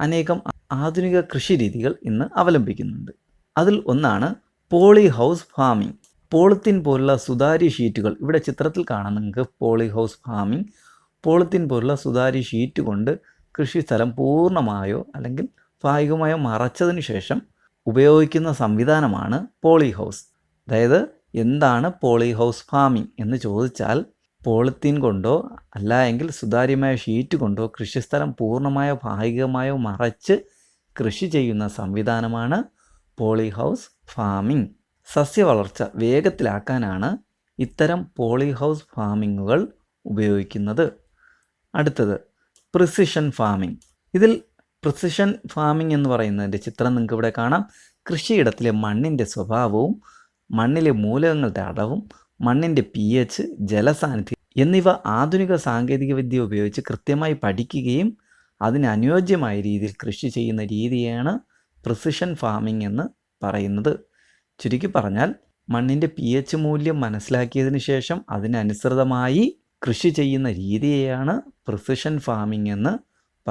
അനേകം ആധുനിക കൃഷി രീതികൾ ഇന്ന് അവലംബിക്കുന്നുണ്ട്. അതിൽ ഒന്നാണ് പോളി ഹൗസ് ഫാമിംഗ്. പോളിത്തീൻ പോലുള്ള സുതാര്യ ഷീറ്റുകൾ ഇവിടെ ചിത്രത്തിൽ കാണാം. നിങ്ങൾക്ക് പോളി ഹൗസ് ഫാമിംഗ് പോളിത്തീൻ പോലുള്ള സുതാര്യ ഷീറ്റ് കൊണ്ട് കൃഷിസ്ഥലം പൂർണമായോ അല്ലെങ്കിൽ ഭാഗികമായോ മറച്ചതിന് ശേഷം ഉപയോഗിക്കുന്ന സംവിധാനമാണ് പോളി ഹൗസ്. അതായത് എന്താണ് പോളി ഹൗസ് ഫാമിംഗ് എന്ന് ചോദിച്ചാൽ പോളിത്തീൻ കൊണ്ടോ അല്ല എങ്കിൽ സുതാര്യമായ ഷീറ്റ് കൊണ്ടോ കൃഷിസ്ഥലം പൂർണമായോ ഭാഗികമായോ മറച്ച് കൃഷി ചെയ്യുന്ന സംവിധാനമാണ് പോളിഹൗസ് ഫാമിംഗ്. സസ്യവളർച്ച വേഗത്തിലാക്കാനാണ് ഇത്തരം പോളിഹൗസ് ഫാമിങ്ങുകൾ ഉപയോഗിക്കുന്നത്. അടുത്തത് പ്രിസിഷൻ ഫാമിംഗ്. ഇതിൽ പ്രിസിഷൻ ഫാമിംഗ് എന്ന് പറയുന്നതിന്റെ ചിത്രം നിങ്ങൾക്ക് ഇവിടെ കാണാം. കൃഷിയിടത്തിലെ മണ്ണിന്റെ സ്വഭാവവും മണ്ണിലെ മൂലകങ്ങളുടെ അളവും മണ്ണിന്റെ പി എച്ച് ജലസാന്നിധ്യം എന്നിവ ആധുനിക സാങ്കേതികവിദ്യ ഉപയോഗിച്ച് കൃത്യമായി പഠിക്കുകയും അതിനനുയോജ്യമായ രീതിയിൽ കൃഷി ചെയ്യുന്ന രീതിയാണ് പ്രിസിഷൻ ഫാമിംഗ് എന്ന് പറയുന്നത്. ചുരുക്കി പറഞ്ഞാൽ മണ്ണിന്റെ പി എച്ച് മൂല്യം മനസ്സിലാക്കിയതിന് ശേഷം അതിനനുസൃതമായി കൃഷി ചെയ്യുന്ന രീതിയെയാണ് പ്രിസിഷൻ ഫാമിംഗ് എന്ന്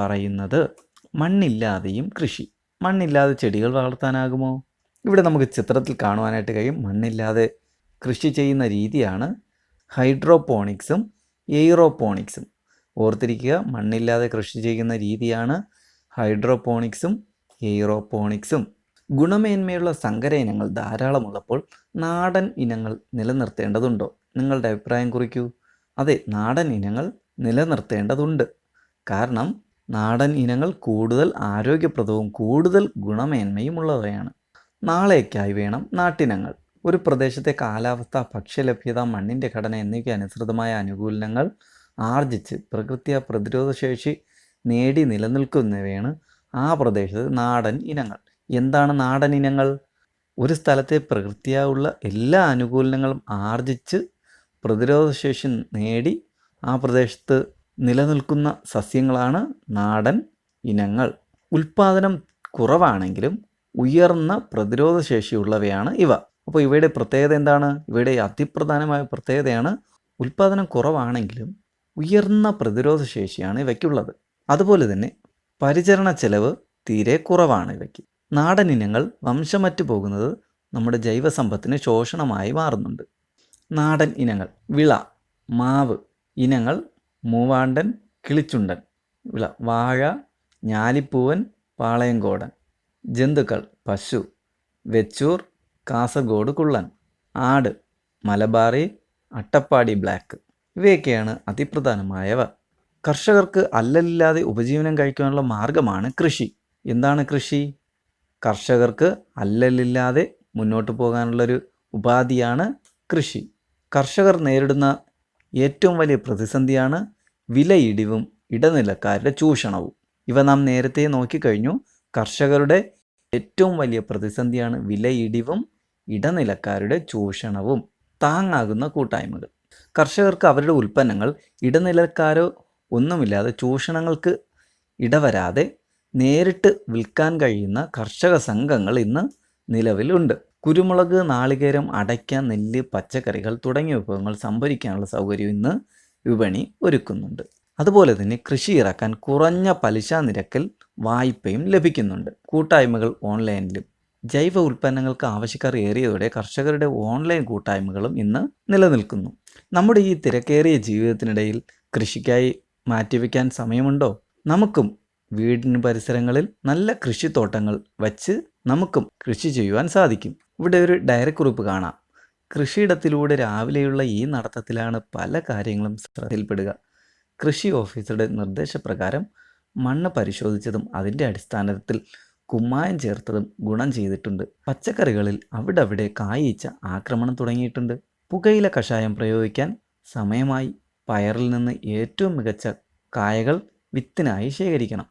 പറയുന്നത്. മണ്ണില്ലാതെയും കൃഷി. മണ്ണില്ലാതെ ചെടികൾ വളർത്താനാകുമോ? ഇവിടെ നമുക്ക് ചിത്രത്തിൽ കാണുവാനായിട്ട് കഴിയും. മണ്ണില്ലാതെ കൃഷി ചെയ്യുന്ന രീതിയാണ് ഹൈഡ്രോപോണിക്സും എയ്റോപോണിക്സും. ഓർത്തിരിക്കുക മണ്ണില്ലാതെ കൃഷി ചെയ്യുന്ന രീതിയാണ് ഹൈഡ്രോപോണിക്സും എയ്റോപോണിക്സും. ഗുണമേന്മയുള്ള സങ്കര ഇനങ്ങൾ ധാരാളമുള്ളപ്പോൾ നാടൻ ഇനങ്ങൾ നിലനിർത്തേണ്ടതുണ്ടോ? നിങ്ങളുടെ അഭിപ്രായം കുറിക്കൂ. അതെ നാടൻ ഇനങ്ങൾ നിലനിർത്തേണ്ടതുണ്ട്. കാരണം നാടൻ ഇനങ്ങൾ കൂടുതൽ ആരോഗ്യപ്രദവും കൂടുതൽ ഗുണമേന്മയും ഉള്ളവയാണ് നാളേക്കായി വേണം നാട്ടിനങ്ങൾ. ഒരു പ്രദേശത്തെ കാലാവസ്ഥ ഭക്ഷ്യലഭ്യത മണ്ണിന്റെ ഘടന എന്നിവയ്ക്ക് അനുസൃതമായ അനുകൂലനങ്ങൾ ആർജിച്ച് പ്രകൃത്യ പ്രതിരോധശേഷി നേടി നിലനിൽക്കുന്നവയാണ് ആ പ്രദേശത്ത് നാടൻ ഇനങ്ങൾ. എന്താണ് നാടൻ ഇനങ്ങൾ? ഒരു സ്ഥലത്തെ പ്രകൃതിയുള്ള എല്ലാ അനുകൂലങ്ങളും ആർജിച്ച് പ്രതിരോധശേഷി നേടി ആ പ്രദേശത്ത് നിലനിൽക്കുന്ന സസ്യങ്ങളാണ് നാടൻ ഇനങ്ങൾ. ഉൽപാദനം കുറവാണെങ്കിലും ഉയർന്ന പ്രതിരോധശേഷിയുള്ളവയാണ് ഇവ. അപ്പോൾ ഇവയുടെ പ്രത്യേകത എന്താണ്? ഇവയുടെ അതിപ്രധാനമായ പ്രത്യേകതയാണ് ഉൽപ്പാദനം കുറവാണെങ്കിലും ഉയർന്ന പ്രതിരോധ ശേഷിയാണ് ഇവയ്ക്കുള്ളത്. അതുപോലെ തന്നെ പരിചരണ ചെലവ് തീരെ കുറവാണ് ഇവയ്ക്ക്. നാടൻ ഇനങ്ങൾ വംശമറ്റ് പോകുന്നത് നമ്മുടെ ജൈവസമ്പത്തിന് ശോഷണമായി മാറുന്നുണ്ട്. നാടൻ ഇനങ്ങൾ വിള മാവ് ഇനങ്ങൾ മൂവാണ്ടൻ കിളിച്ചുണ്ടൻ വിള വാഴ ഞാലിപ്പൂവൻ പാളയങ്കോടൻ ജന്തുക്കൾ പശു വെച്ചൂർ കാസർഗോഡ് കുള്ളൻ ആട് മലബാറി അട്ടപ്പാടി ബ്ലാക്ക് ഇവയൊക്കെയാണ് അതിപ്രധാനമായവ. കർഷകർക്ക് അല്ലല്ലാതെ ഉപജീവനം കഴിക്കാനുള്ള മാർഗമാണ് കൃഷി. എന്താണ് കൃഷി? കർഷകർക്ക് അല്ലലില്ലാതെ മുന്നോട്ട് പോകാനുള്ളൊരു ഉപാധിയാണ് കൃഷി. കർഷകർ നേരിടുന്ന ഏറ്റവും വലിയ പ്രതിസന്ധിയാണ് വിലയിടിവും ഇടനിലക്കാരുടെ ചൂഷണവും. ഇവ നാം നേരത്തെ നോക്കിക്കഴിഞ്ഞു. കർഷകരുടെ ഏറ്റവും വലിയ പ്രതിസന്ധിയാണ് വിലയിടിവും ഇടനിലക്കാരുടെ ചൂഷണവും താങ്ങാകുന്ന കൂട്ടായ്മകൾ. കർഷകർക്ക് അവരുടെ ഉൽപ്പന്നങ്ങൾ ഇടനിലക്കാരോ ഒന്നുമില്ലാതെ ചൂഷണങ്ങൾക്ക് ഇടവരാതെ നേരിട്ട് വിൽക്കാൻ കഴിയുന്ന കർഷക സംഘങ്ങൾ ഇന്ന് നിലവിലുണ്ട്. കുരുമുളക് നാളികേരം അടയ്ക്ക നെല്ല് പച്ചക്കറികൾ തുടങ്ങിയ വിഭവങ്ങൾ സംഭരിക്കാനുള്ള സൗകര്യം ഇന്ന് വിപണി ഒരുക്കുന്നുണ്ട്. അതുപോലെ തന്നെ കൃഷി ഇറക്കാൻ കുറഞ്ഞ പലിശ നിരക്കിൽ വായ്പയും ലഭിക്കുന്നുണ്ട്. കൂട്ടായ്മകൾ ഓൺലൈനിലും ജൈവ ഉൽപ്പന്നങ്ങൾക്ക് ആവശ്യക്കാർ ഏറിയതോടെ കർഷകരുടെ ഓൺലൈൻ കൂട്ടായ്മകളും ഇന്ന് നിലനിൽക്കുന്നു. നമ്മുടെ ഈ തിരക്കേറിയ ജീവിതത്തിനിടയിൽ കൃഷിക്കായി മാറ്റിവെക്കാൻ സമയമുണ്ടോ? നമുക്കും വീടിന് പരിസരങ്ങളിൽ നല്ല കൃഷിത്തോട്ടങ്ങൾ വച്ച് നമുക്കും കൃഷി ചെയ്യുവാൻ സാധിക്കും. ഇവിടെ ഒരു ഡയറി കുറിപ്പ് കാണാം. കൃഷിയിടത്തിലൂടെ രാവിലെയുള്ള ഈ നടത്തത്തിലാണ് പല കാര്യങ്ങളും ശ്രദ്ധയിൽപ്പെടുക. കൃഷി ഓഫീസറുടെ നിർദ്ദേശപ്രകാരം മണ്ണ് പരിശോധിച്ചതും അതിന്റെ അടിസ്ഥാനത്തിൽ കുമ്മായം ചേർത്തതും ഗുണം ചെയ്തിട്ടുണ്ട്. പച്ചക്കറികളിൽ അവിടെ അവിടെ കായീച്ച ആക്രമണം തുടങ്ങിയിട്ടുണ്ട്. പുകയില കഷായം പ്രയോഗിക്കാൻ സമയമായി പയറിൽ നിന്ന് ഏറ്റവും മികച്ച കായകൾ വിത്തിനായി ശേഖരിക്കണം.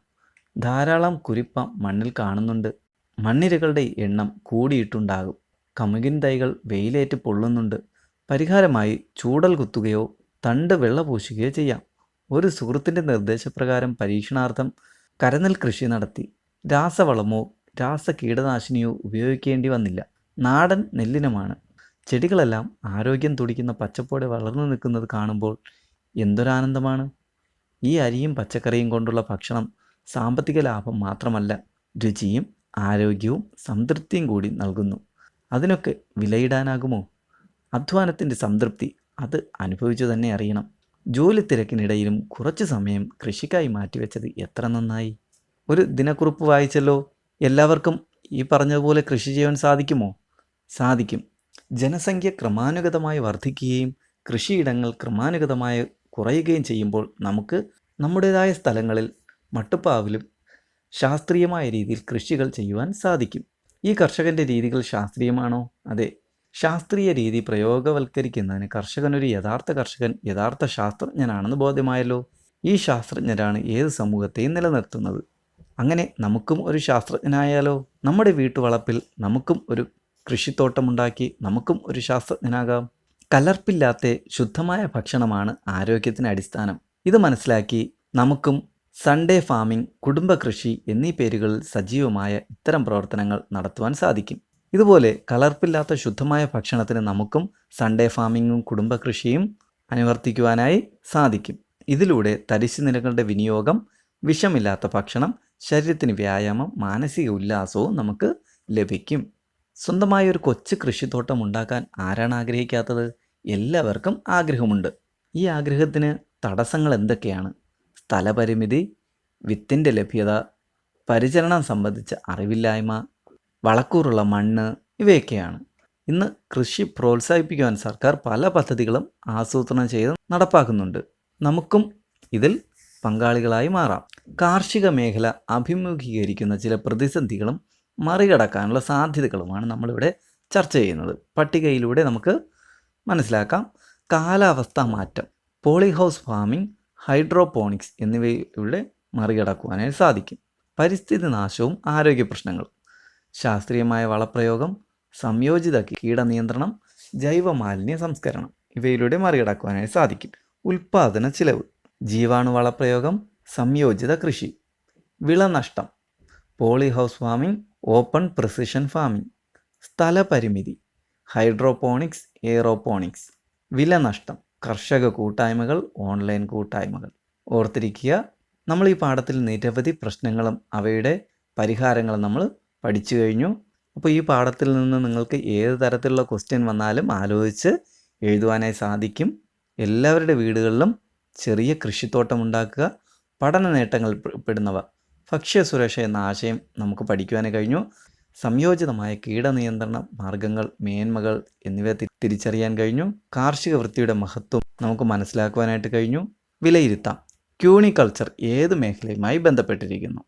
ധാരാളം കുരിപ്പ മണ്ണിൽ കാണുന്നുണ്ട്. മണ്ണിരകളുടെ എണ്ണം കൂടിയിട്ടുണ്ടാകും. കമുകിൻ തൈകൾ വെയിലേറ്റ് പൊള്ളുന്നുണ്ട്. പരിഹാരമായി ചൂടൽ കുത്തുകയോ തണ്ട് വെള്ള പൂശുകയോ ചെയ്യാം. ഒരു സുഹൃത്തിന്റെ നിർദ്ദേശപ്രകാരം പരീക്ഷണാർത്ഥം കരനെൽ കൃഷി നടത്തി. രാസവളമോ രാസ കീടനാശിനിയോ ഉപയോഗിക്കേണ്ടി വന്നില്ല. നാടൻ നെല്ലിനമാണ്. ചെടികളെല്ലാം ആരോഗ്യം തുടിക്കുന്ന പച്ചപ്പോടെ വളർന്നു നിൽക്കുന്നത് കാണുമ്പോൾ എന്തൊരാനന്ദമാണ്. ഈ അരിയും പച്ചക്കറിയും കൊണ്ടുള്ള ഭക്ഷണം സാമ്പത്തിക ലാഭം മാത്രമല്ല രുചിയും ആരോഗ്യവും സംതൃപ്തിയും കൂടി നൽകുന്നു. അതിനൊക്കെ വിലയിടാനാകുമോ? അധ്വാനത്തിന്റെ സംതൃപ്തി അത് അനുഭവിച്ചു തന്നെ അറിയണം. ജോലി തിരക്കിനിടയിലും കുറച്ച് സമയം കൃഷിക്കായി മാറ്റിവെച്ചത് എത്ര നന്നായി. ഒരു ദിനക്കുറിപ്പ് വായിച്ചല്ലോ? എല്ലാവർക്കും ഈ പറഞ്ഞതുപോലെ കൃഷി ചെയ്യാൻ സാധിക്കുമോ? സാധിക്കും. ജനസംഖ്യ ക്രമാനുഗതമായി വർദ്ധിക്കുകയും കൃഷിയിടങ്ങൾ ക്രമാനുഗതമായി കുറയുകയും ചെയ്യുമ്പോൾ നമുക്ക് നമ്മുടേതായ സ്ഥലങ്ങളിൽ മട്ടുപ്പാവിലും ശാസ്ത്രീയമായ രീതിയിൽ കൃഷികൾ ചെയ്യുവാൻ സാധിക്കും. ഈ കർഷകന്റെ രീതികൾ ശാസ്ത്രീയമാണോ? അതെ. ശാസ്ത്രീയ രീതി പ്രയോഗവൽക്കരിക്കുന്നതിന് കർഷകനൊരു യഥാർത്ഥ കർഷകൻ യഥാർത്ഥ ശാസ്ത്രജ്ഞനാണെന്ന് ബോധ്യമായല്ലോ? ഈ ശാസ്ത്രജ്ഞരാണ് ഏത് സമൂഹത്തെയും നിലനിർത്തുന്നത്? അങ്ങനെ നമുക്കും ഒരു ശാസ്ത്രജ്ഞനായാലോ നമ്മുടെ വീട്ടുവളപ്പിൽ നമുക്കും ഒരു കൃഷിത്തോട്ടമുണ്ടാക്കി നമുക്കും ഒരു ശാസ്ത്രജ്ഞനാകാം. കലർപ്പില്ലാത്ത ശുദ്ധമായ ഭക്ഷണമാണ് ആരോഗ്യത്തിന് അടിസ്ഥാനം. ഇത് മനസ്സിലാക്കി നമുക്കും സൺഡേ ഫാമിംഗ് കുടുംബ കൃഷി എന്നീ പേരുകളിൽ സജീവമായ ഇത്തരം പ്രവർത്തനങ്ങൾ നടത്തുവാൻ സാധിക്കും. ഇതുപോലെ കലർപ്പില്ലാത്ത ശുദ്ധമായ ഭക്ഷണത്തിന് നമുക്കും സൺഡേ ഫാമിങ്ങും കുടുംബ കൃഷിയും അനുവർത്തിക്കുവാനായി സാധിക്കും. ഇതിലൂടെ തരിശു നിലകളുടെ വിനിയോഗം വിഷമില്ലാത്ത ഭക്ഷണം ശരീരത്തിന് വ്യായാമം മാനസിക ഉല്ലാസവും നമുക്ക് ലഭിക്കും. സ്വന്തമായ ഒരു കൊച്ചു കൃഷിത്തോട്ടം ഉണ്ടാക്കാൻ ആരാണ് ആഗ്രഹിക്കാത്തത്? എല്ലാവർക്കും ആഗ്രഹമുണ്ട്. ഈ ആഗ്രഹത്തിന് തടസ്സങ്ങൾ എന്തൊക്കെയാണ്? സ്ഥലപരിമിതി വിത്തിന്റെ ലഭ്യത പരിചരണം സംബന്ധിച്ച അറിവില്ലായ്മ വളക്കൂറുള്ള മണ്ണ് ഇവയൊക്കെയാണ്. ഇന്ന് കൃഷി പ്രോത്സാഹിപ്പിക്കുവാൻ സർക്കാർ പല പദ്ധതികളും ആസൂത്രണം ചെയ്ത് നടപ്പാക്കുന്നുണ്ട്. നമുക്കും ഇതിൽ പങ്കാളികളായി മാറാം. കാർഷിക മേഖല അഭിമുഖീകരിക്കുന്ന ചില പ്രതിസന്ധികളും മറികടക്കാനുള്ള സാധ്യതകളുമാണ് നമ്മളിവിടെ ചർച്ച ചെയ്യുന്നത്. പട്ടികയിലൂടെ നമുക്ക് മനസ്സിലാക്കാം. കാലാവസ്ഥാ മാറ്റം പോളിഹൗസ് ഫാമിംഗ് ഹൈഡ്രോപോണിക്സ് എന്നിവയിലൂടെ മറികടക്കുവാനായി സാധിക്കും. പരിസ്ഥിതി നാശവും ആരോഗ്യ പ്രശ്നങ്ങളും ശാസ്ത്രീയമായ വളപ്രയോഗം സംയോജിത കീടനിയന്ത്രണം ജൈവമാലിന്യ സംസ്കരണം ഇവയിലൂടെ മറികടക്കുവാനായി സാധിക്കും. ഉൽപാദന ചിലവ് ജീവാണു വളപ്രയോഗം സംയോജിത കൃഷി വിളനഷ്ടം poly house farming open precision farming സ്ഥലപരിമിതി hydroponics aeroponics വില നഷ്ടം കർഷക കൂട്ടായ്മകൾ ഓൺലൈൻ കൂട്ടായ്മകൾ. ഓർത്തിരിക്കുക നമ്മൾ ഈ പാഠത്തിൽ നിരവധി പ്രശ്നങ്ങളും അവയുടെ പരിഹാരങ്ങളും നമ്മൾ പഠിച്ചു കഴിഞ്ഞു. അപ്പോൾ ഈ പാഠത്തിൽ നിന്ന് നിങ്ങൾക്ക് ഏത് തരത്തിലുള്ള ക്വസ്റ്റ്യൻ വന്നാലും ആലോചിച്ച് എഴുതുവാനായി സാധിക്കും. എല്ലാവരുടെ വീടുകളിലും ചെറിയ കൃഷിത്തോട്ടം ഉണ്ടാക്കുക പഠന നേട്ടങ്ങൾ പെടുന്നവ. ഭക്ഷ്യസുരക്ഷ എന്ന ആശയം നമുക്ക് പഠിക്കുവാനേ കഴിഞ്ഞു. സംയോജിതമായ കീടനിയന്ത്രണ മാർഗങ്ങൾ മേന്മകൾ എന്നിവ തിരിച്ചറിയാൻ കഴിഞ്ഞു. കാർഷിക വൃത്തിയുടെ മഹത്വം നമുക്ക് മനസ്സിലാക്കുവാനായിട്ട് കഴിഞ്ഞു. വിലയിരുത്താം. ക്യൂണിക്കൾച്ചർ ഏത് മേഖലയുമായി ബന്ധപ്പെട്ടിരിക്കുന്നു?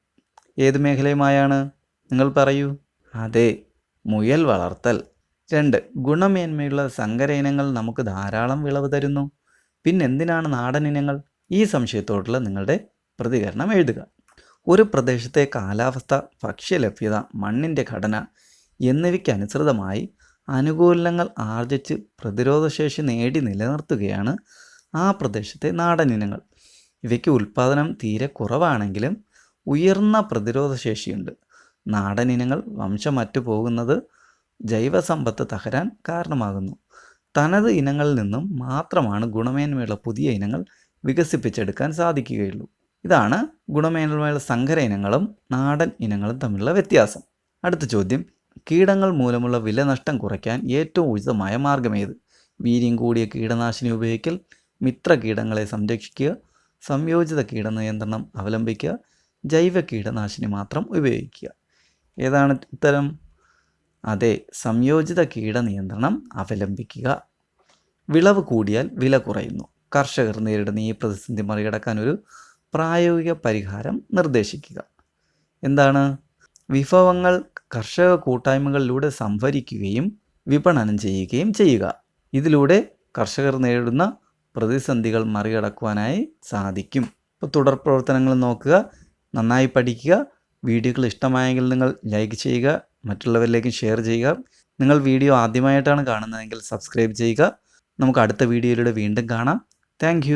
ഏത് മേഖലയുമായാണ്? നിങ്ങൾ പറയൂ. അതെ മുയൽ വളർത്തൽ. രണ്ട് ഗുണമേന്മയുള്ള സങ്കര ഇനങ്ങൾ നമുക്ക് ധാരാളം വിളവ് തരുന്നു. പിന്നെന്തിനാണ് നാടൻ ഇനങ്ങൾ? ഈ സംശയത്തോടുള്ള നിങ്ങളുടെ പ്രതികരണം എഴുതുക. ഒരു പ്രദേശത്തെ കാലാവസ്ഥ ഭക്ഷ്യലഭ്യത മണ്ണിന്റെ ഘടന എന്നിവയ്ക്കനുസൃതമായി അനുകൂലങ്ങൾ ആർജിച്ച് പ്രതിരോധശേഷി നേടി നിലനിർത്തുകയാണ് ആ പ്രദേശത്തെ നാടൻ ഇനങ്ങൾ. ഇവയ്ക്ക് ഉൽപ്പാദനം തീരെ കുറവാണെങ്കിലും ഉയർന്ന പ്രതിരോധശേഷിയുണ്ട്. നാടൻ ഇനങ്ങൾ വംശമറ്റു പോകുന്നത് ജൈവസമ്പത്ത് തകരാൻ കാരണമാകുന്നു. തനത് ഇനങ്ങളിൽ നിന്നും മാത്രമാണ് ഗുണമേന്മയുള്ള പുതിയ ഇനങ്ങൾ വികസിപ്പിച്ചെടുക്കാൻ സാധിക്കുകയുള്ളൂ. ഇതാണ് ഗുണമേന്മയുള്ള സങ്കര ഇനങ്ങളും നാടൻ ഇനങ്ങളും തമ്മിലുള്ള വ്യത്യാസം. അടുത്ത ചോദ്യം കീടങ്ങൾ മൂലമുള്ള വില നഷ്ടം കുറയ്ക്കാൻ ഏറ്റവും ഉചിതമായ മാർഗമേത്? വീര്യം കൂടിയ കീടനാശിനി ഉപയോഗിക്കൽ മിത്ര കീടങ്ങളെ സംരക്ഷിക്കുക സംയോജിത കീടനിയന്ത്രണം അവലംബിക്കുക ജൈവ കീടനാശിനി മാത്രം ഉപയോഗിക്കുക. ഏതാണ് ഉത്തരം? അതെ സംയോജിത കീടനിയന്ത്രണം അവലംബിക്കുക. വിളവ് കൂടിയാൽ വില കുറയുന്നു. കർഷകർ നേരിടുന്ന ഈ പ്രതിസന്ധി മറികടക്കാൻ ഒരു പ്രായോഗിക പരിഹാരം നിർദ്ദേശിക്കുക. എന്താണ്? വിഭവങ്ങൾ കർഷക കൂട്ടായ്മകളിലൂടെ സംഭരിക്കുകയും വിപണനം ചെയ്യുകയും ചെയ്യുക. ഇതിലൂടെ കർഷകർ നേരിടുന്ന പ്രതിസന്ധികൾ മറികടക്കുവാനായി സാധിക്കും. ഇപ്പോൾ തുടർ പ്രവർത്തനങ്ങൾ നോക്കുക നന്നായി പഠിക്കുക വീഡിയോകൾ ഇഷ്ടമായെങ്കിൽ നിങ്ങൾ ലൈക്ക് ചെയ്യുക മറ്റുള്ളവരിലേക്കും ഷെയർ ചെയ്യുക. നിങ്ങൾ വീഡിയോ ആദ്യമായിട്ടാണ് കാണുന്നതെങ്കിൽ സബ്സ്ക്രൈബ് ചെയ്യുക. നമുക്ക് അടുത്ത വീഡിയോയിലൂടെ വീണ്ടും കാണാം. താങ്ക്